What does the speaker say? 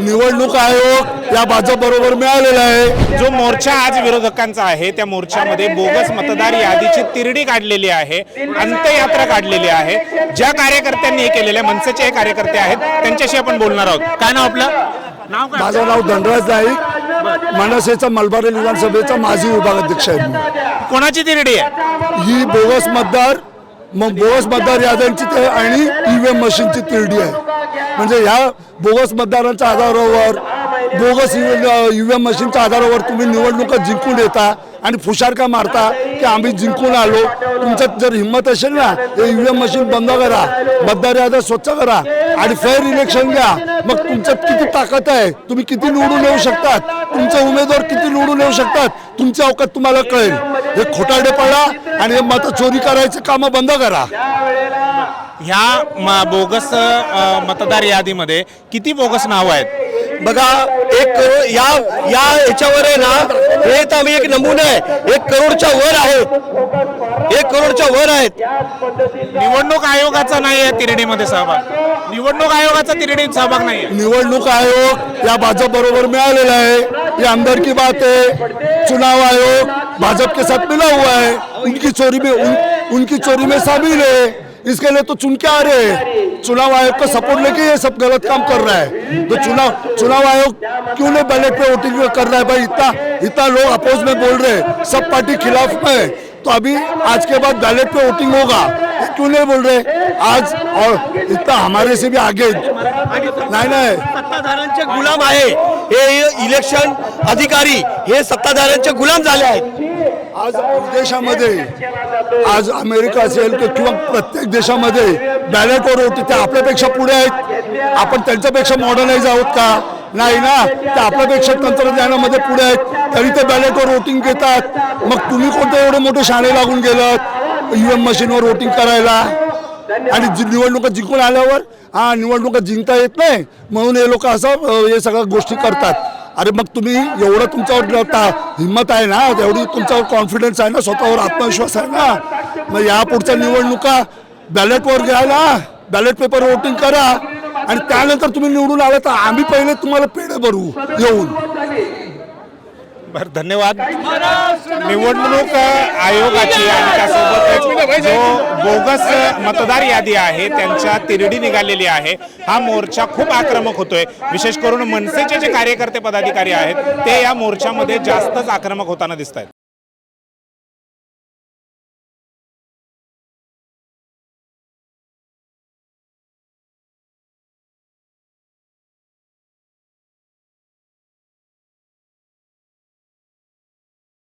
निवडणूक आयोग या भाजप बरोबर मिळालेला आहे. जो मोर्चा आज विरोधकांचा आहे त्या मोर्चामध्ये बोगस मतदार यादीची तिरडी काढलेली आहे अंत्ययात्रा काढलेली आहे. ज्या कार्यकर्त्यांनी हे केलेले आहे, मनसेचे हे कार्यकर्ते आहेत त्यांच्याशी आपण बोलणार आहोत. काय नाव आपलं? नाव काय? माझं नाव धनराज नाईक. मनसेचा मलबारी विधानसभेचा माजी विभागाध्यक्ष आहे मी. कोणाची तिरडी आहे? ही बोगस मतदार मग बोगस मतदार याद्यांची ते आणि ईव्हीएम मशीनची तिरडी आहे. म्हणजे ह्या बोगस मतदारांच्या आधारावर बोगस ईव्हीएम मशीनच्या आधारावर तुम्ही निवडणुका जिंकून येता आणि फुशारका मारता की आम्ही जिंकून आलो. तुमच्यात जर हिंमत असेल ना हे ईव्हीएम मशीन बंद करा मतदार याद्या स्वच्छ करा आणि फेअर इलेक्शन घ्या. मग तुमच्यात किती ताकद आहे? तुम्ही किती निवडून येऊ शकतात? तुमचे उमेदवार किती निवडून येऊ शकतात? तुमची अवकात तुम्हाला कळेल. हे खोटारडे पडा आणि हे मत चोरी करायचे कामं बंद करा. ह्या बोगस मतदार यादीमध्ये किती बोगस नावं आहेत? बघा एक करोड या या याच्यावर आहे ना हे तर आम्ही एक नमुना आहे. एक करोडच्या वर आहेत. एक करोडच्या वर आहेत. निवडणूक आयोगाचा नाही आहे तिरडीमध्ये सहभाग. निवडणूक आयोगाचा तिरडीत सहभाग नाही आहे. निवडणूक आयोग या भाजप बरोबर मिळालेला है ये अंदर की बात है चुनाव आयोग भाजप के साथ मिला हुआ है उनकी चोरी में उन, उनकी चोरी में शामिल है इसके लिए तो चुन के आ रहे हैं. चुनाव आयोग को सपोर्ट लेके ये सब गलत काम कर रहा है। तो चुनाव चुनाव आयोग क्यों नहीं बैलेट पे वोटिंग कर रहा है भाई? इतना इतना लोग अपोज में बोल रहे हैं। सब पार्टी खिलाफ में है। तो अभी आज के बाद बैलेट पे वोटिंग होगा। क्यों नहीं बोल रहे? आज और इतना हमारे से भी आगे नहीं नाही सत्ताधाऱ्यांचे गुलाम आहे. हे इलेक्शन अधिकारी हे सत्ताधाऱ्यांचे गुलाम झाले आहेत. आज देशामध्ये आज अमेरिका असेल किंवा प्रत्येक देशामध्ये बॅलेटवर होते ते आपल्यापेक्षा पुढे आहेत. आपण त्यांच्यापेक्षा मॉडर्नाइज आहोत का? नाही ना? ते आपल्यापेक्षा तंत्रज्ञानामध्ये पुढे आहेत. तरी ते बॅलेटवर वोटिंग घेतात. मग तुम्ही कोणते एवढे मोठे शाळे लागून गेलात? ईव्हीएम मशीनवर वोटिंग करायला? आणि निवडणुका जिंकून आल्यावर? हा निवडणुका जिंकता येत नाही. म्हणून हे लोक असं हे सगळ्या गोष्टी करतात. अरे मग तुम्ही एवढं तुमच्यावर हिंमत आहे ना? एवढी तुमच्यावर कॉन्फिडन्स आहे ना? स्वतःवर आत्मविश्वास आहे ना? मग या पुढच्या निवडणुका बॅलेटवर घ्यायला बॅलेट पेपर वोटिंग करा आणि त्यानंतर तुम्ही निवडून आला तर आम्ही पहिले तुम्हाला पेढे भरू येऊन. बर धन्यवाद. निवडणूक आयोगाची आणि त्यासोबत जो बोगस मतदार यादी आहे त्यांच्या तिरडी निघालेली आहे. हा मोर्चा खूप आक्रमक होतोय. विशेष करून मनसेचे जे कार्यकर्ते पदाधिकारी आहेत ते या मोर्चामध्ये जास्तच आक्रमक होताना दिसत आहेत